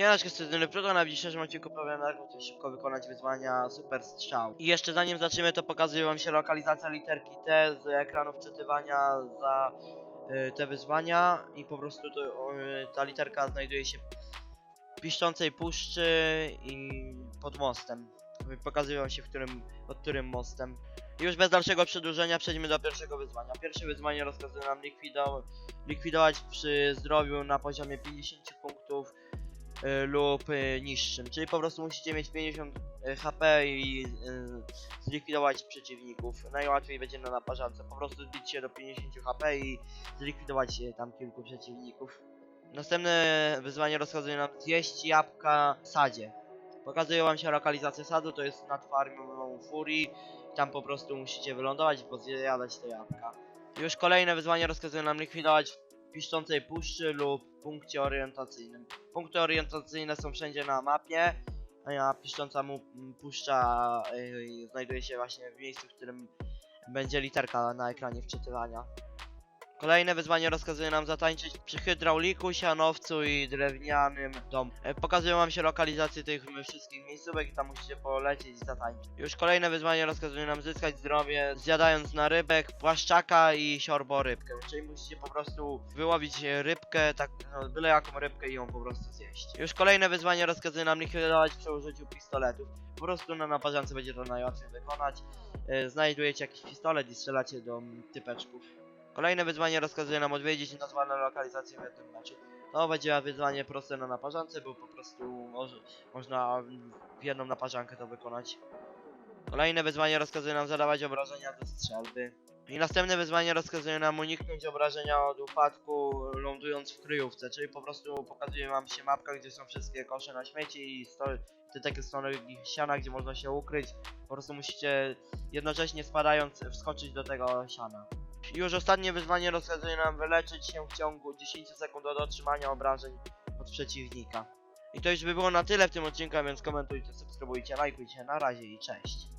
Siemaneczko, Studyny Pluto, na dzisiejszym odcinku powiem jak to szybko wykonać wyzwania Super Strzał. I jeszcze zanim zaczniemy to pokazuję wam się lokalizacja literki T z ekranu wczytywania za y, te wyzwania i po prostu to, y, ta literka znajduje się w piszczącej puszczy i pod mostem. Pokazuję wam się w którym, pod którym mostem. I już bez dalszego przedłużenia przejdźmy do pierwszego wyzwania. Pierwsze wyzwanie rozkazuje nam likwido likwidować przy zdrowiu na poziomie 50 punktów lub y, niższym. Czyli po prostu musicie mieć 50 HP i zlikwidować przeciwników. Najłatwiej będzie na naparzance. Po prostu zbić się do 50 HP i zlikwidować tam kilku przeciwników. Następne wyzwanie rozkazuje nam zjeść jabłka w sadzie. Pokazuje wam się lokalizację sadu, to jest nad farmą Furii. Tam po prostu musicie wylądować i pozjadać te jabłka. Już kolejne wyzwanie rozkazuje nam likwidować piszczącej puszczy lub punkcie orientacyjnym. Punkty orientacyjne są wszędzie na mapie, a piszcząca mu puszcza y, znajduje się właśnie w miejscu, w którym będzie literka na ekranie wczytywania. Kolejne wyzwanie rozkazuje nam zatańczyć przy hydrauliku, sianowcu i drewnianym domu. E, Pokazują wam się lokalizacje tych wszystkich miejscówek i tam musicie polecieć i zatańczyć. Już kolejne wyzwanie rozkazuje nam zyskać zdrowie zjadając na rybek, płaszczaka i siorbo rybkę. Czyli musicie po prostu wyłowić rybkę, tak no, byle jaką rybkę i ją po prostu zjeść. Już kolejne wyzwanie rozkazuje nam likwidować przy użyciu pistoletów. Po prostu na naparzance będzie to najłatwiej wykonać. E, Znajdujecie jakiś pistolet i strzelacie do typeczków. Kolejne wyzwanie rozkazuje nam odwiedzić nazwane lokalizacje w jednym meczu. To będzie wyzwanie proste na naparzance, bo po prostu może, można w jedną naparzankę to wykonać. Kolejne wyzwanie rozkazuje nam zadawać obrażenia do strzelby. I następne wyzwanie rozkazuje nam uniknąć obrażenia od upadku lądując w kryjówce, czyli po prostu pokazuje wam się mapka, gdzie są wszystkie kosze na śmieci i te takie strony siana, gdzie można się ukryć. Po prostu musicie jednocześnie spadając wskoczyć do tego siana. Już ostatnie wyzwanie rozkazuje nam wyleczyć się w ciągu 10 sekund od otrzymania obrażeń od przeciwnika. I to już by było na tyle w tym odcinku, więc komentujcie, subskrybujcie, lajkujcie, na razie i cześć.